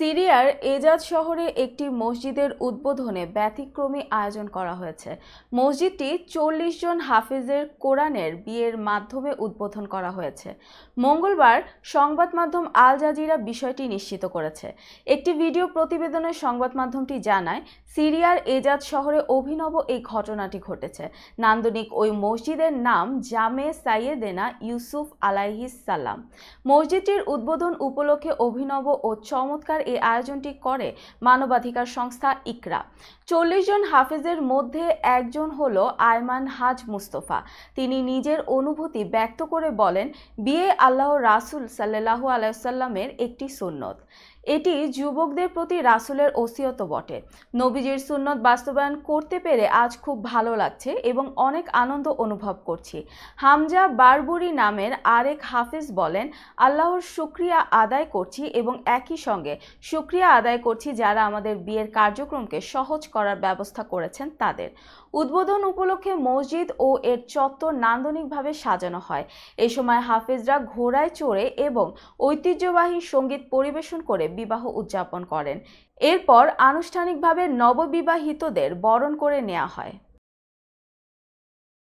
সিরিয়ার এজাজ শহরে একটি মসজিদের উদ্বোধনে ব্যতিক্রমী আয়োজন করা হয়েছে। মসজিদটি চল্লিশ জন হাফিজের কোরআনের বিয়ের মাধ্যমে উদ্বোধন করা হয়েছে। মঙ্গলবার সংবাদ মাধ্যম আল জাজিরা বিষয়টি নিশ্চিত করেছে। একটি ভিডিও প্রতিবেদনে সংবাদ মাধ্যমটি জানায়, সিরিয়ার এজাজ শহরে অভিনব এই ঘটনাটি ঘটেছে। নান্দনিক ওই মসজিদের নাম জামে সাইয়েদেনা ইউসুফ আলাইহিস সালাম। মসজিদটির উদ্বোধন উপলক্ষে অভিনব ও চমৎকার এই আয়োজনটি করে মানবাধিকার সংস্থা ইকরা। চল্লিশ জন হাফেজের মধ্যে একজন হল আয়মান হাজ মুস্তফা। তিনি নিজের অনুভূতি ব্যক্ত করে বলেন, বিয়ে আল্লাহ রাসুল সাল্লাহু আলাইসাল্লামের একটি সুন্নত। এটি যুবকদের প্রতি রাসুলের ওসিয়ত বটে। নবীজির সুন্নত বাস্তবায়ন করতে পেরে আজ খুব ভালো লাগছে এবং অনেক আনন্দ অনুভব করছি। হামজা বারবুরি নামের আরেক হাফিজ বলেন, আল্লাহর শুক্রিয়া আদায় করছি এবং একই সঙ্গে শুক্রিয়া আদায় করছি যারা আমাদের বিয়ের কার্যক্রমকে সহজ করার ব্যবস্থা করেছেন তাদের। উদ্বোধন উপলক্ষে মসজিদ ও এর চত্বর নান্দনিকভাবে সাজানো হয়। এ সময় হাফিজরা ঘোড়ায় চড়ে এবং ঐতিহ্যবাহী সংগীত পরিবেশন করে বিবাহ উদযাপন করেন। এরপর আনুষ্ঠানিকভাবে নববিবাহিতদের বরণ করে নেওয়া হয়।